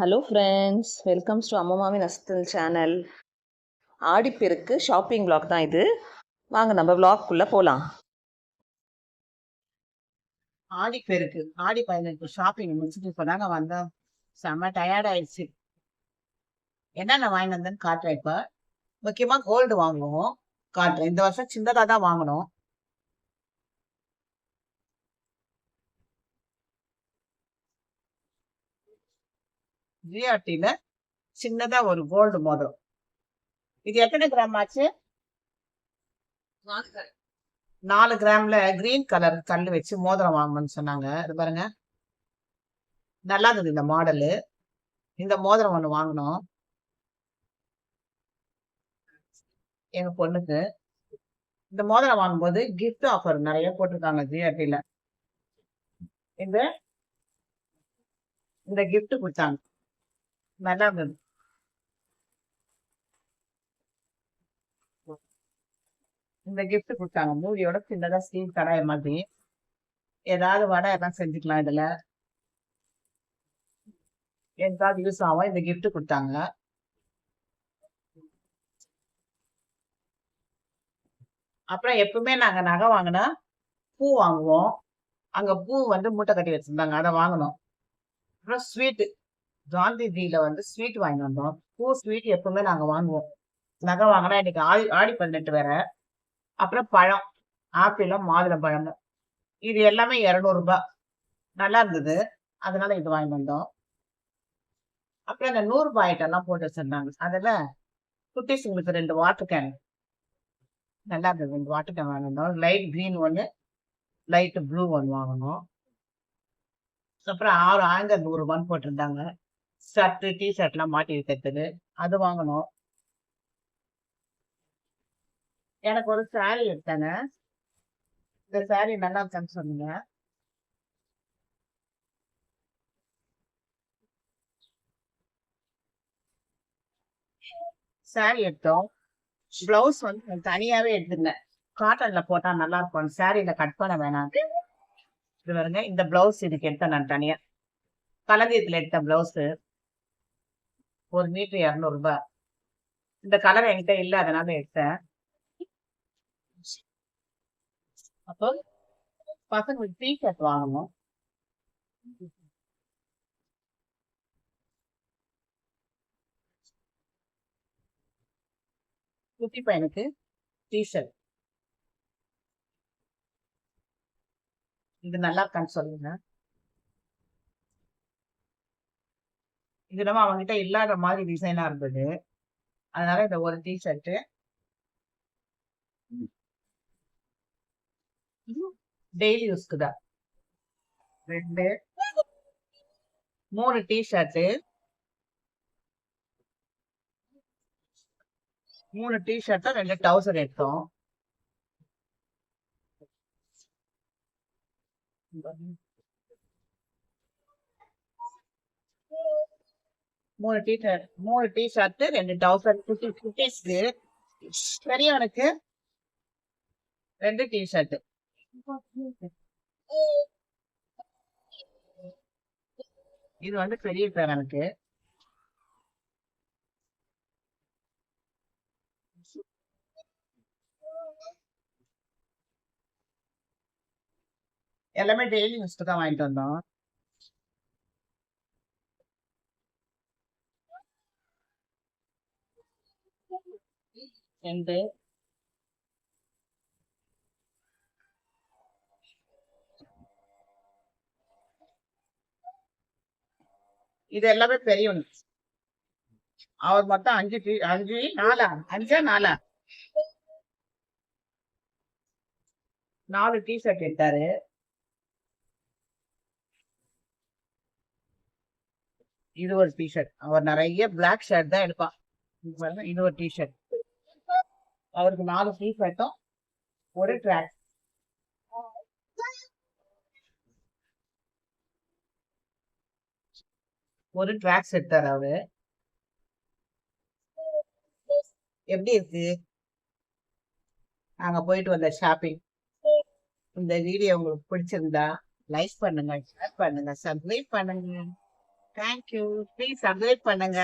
Hello friends welcomes to அம்மமாவின் அஸ்தல் channel Aadiperukku shopping vlog தான் இது. வாங்க நம்ம விளாக்குள்ளே போகலாம் ஆடிப்பெருக்கு ஆடி பதினெட்டு ஷாப்பிங் முடிச்சுட்டு இப்போ தாங்க வந்தோம் செம்ம டயர்டாயிடுச்சு என்னென்ன வாங்கிட்டு வந்தேன்னு காட்டுறேன் இப்போ. முக்கியமாக கோல்டு வாங்குவோம். காட்டுறேன். இந்த வருஷம் சின்னதாக தான் வாங்கினோம் ஜிஆர்டியில் சின்னதாக ஒரு கோல்டு மோதிரம் இது எத்தனை கிராம் ஆச்சு? நாலு கிராம்ல கிரீன் கலர் கல் வச்சு மோதிரம் வாங்கணும்னு சொன்னாங்க. இது பாருங்க. நல்லா இருந்தது இந்த மாடலு இந்த மோதிரம் ஒன்று வாங்கினோம் எங்க பொண்ணுக்கு. இந்த மோதிரம் வாங்கும்போது gift ஆஃபர் நிறைய போட்டிருக்காங்க ஜிஆர்டில இந்த இந்த gift கொடுத்தாங்க. நல்லா இருந்தது இந்த கிஃப்ட் கொடுத்தாங்க மூவியோட சின்னதா ஸ்டீல் கடாய் மாதிரி ஏதாவது வடை எல்லாம் செஞ்சுக்கலாம் இதுல எதாவது யூஸ் ஆகும் இந்த கிஃப்ட் கொடுத்தாங்க அப்புறம் எப்பவுமே நாங்க நகை வாங்கினா பூ வாங்குவோம் அங்க பூ வந்து மூட்டை கட்டி வச்சிருந்தாங்க அதை வாங்கினோம் அப்புறம் ஸ்வீட்டு காந்திஜியில வந்து ஸ்வீட் வாங்கி வந்தோம். பூ ஸ்வீட் எப்பவுமே நாங்க வாங்குவோம். நகை வாங்கினா இன்னைக்கு ஆடி ஆடி பதினெட்டு வேற. அப்புறம் பழம் ஆப்பிளும் மாதுளம் பழமும் இது எல்லாமே இரநூறுபா நல்லா இருந்தது. அதனால இது வாங்கி வந்தோம். அப்புறம் இந்த நூறு ஐட்டம்லாம் எல்லாம் போட்டு வச்சிருந்தாங்க. அதுல குட்டிஸுங்களுக்கு ரெண்டு வாட்டர் கேன் நல்லா இருந்தது. ரெண்டு வாட்டர் கேன் வாங்கினோம் லைட் க்ரீன் ஒன்று லைட் ப்ளூ ஒன்று வாங்கினோம். அப்புறம் ஆறு ஆயிரத்தி நூறுரூபான்னு போட்டிருந்தாங்க. ஷர்ட்டு டிஷர்ட்லாம் மாட்டி வைக்கிறதுக்கு. அது வாங்கணும். எனக்கு ஒரு saree எடுத்தாங்க. இந்த saree நல்லா இருக்கான்னு சொன்னீங்க saree எடுத்தோம். பிளவுஸ் வந்து தனியாவே எடுத்துருந்தேன். காட்டன்ல போட்டா நல்லா இருக்கும். சாரியில கட் பண்ண வேணாம். இது பாருங்க இந்த பிளவுஸ் இதுக்கு எடுத்தேன் நான் தனியா. கலந்தியத்துல எடுத்த பிளவுஸ் ஒரு மீட்டர் இரநூறுபா இந்த கலர் என்கிட்ட இல்ல அதனால எடுத்தேன். அப்போ பசங்களுக்கு டீ ஷர்ட் வாங்கணும். குட்டி பையனுக்கு டீ ஷர்ட் இது நல்லா இருக்கான்னு சொல்லுங்க. இது நம்ம அவங்ககிட்ட இல்லாத மாதிரி டிசைனா இருந்தது. அதனால இந்த ஒரு டீ ஷர்ட் டெய்லி யூஸ்க்கு தான். ரெண்டு. மூணு டீஷர்ட்டு மூணு டீ ஷர்ட்டும் ரெண்டு டவுசர் எடுத்தோம். மூணு டீ ஷர்ட் மூணு டீ ஷர்ட் ரெண்டு டவுசர் குட்டி குட்டீஸ்க்கு பெரியவனுக்கு ரெண்டு டீ ஷர்ட் இது வந்து பெரிய பேரனுக்கு எல்லாமே டெய்லி யூஸ்க்கு தான் வாங்கிட்டு வந்தோம். ரெண்டு இது எல்லாமே பெரிய அவர் மொத்தம் அஞ்சு அஞ்சு நாலா? அஞ்சா நாலா? நாலு டி ஷர்ட் எடுத்தாரு. இது ஒரு டி ஷர்ட் அவர் நிறைய பிளாக் ஷர்ட் தான் எடுப்பான். இது இது ஒரு டி ஷர்ட் அவருக்கு நாலு டி ஃபேட்டும் ஒரு ட்ராக் ஒரு ட்ராக்ஸ் செட் அவரு. எப்படி இருக்கு? நாங்க போயிட்டு வந்த ஷாப்பிங் இந்த வீடியோ உங்களுக்கு பிடிச்சிருந்தா லைக் பண்ணுங்க ஷேர் பண்ணுங்க சப்ஸ்கிரைப் பண்ணுங்க. தேங்க்யூ ப்ளீஸ் சப்ஸ்கிரைப் பண்ணுங்க.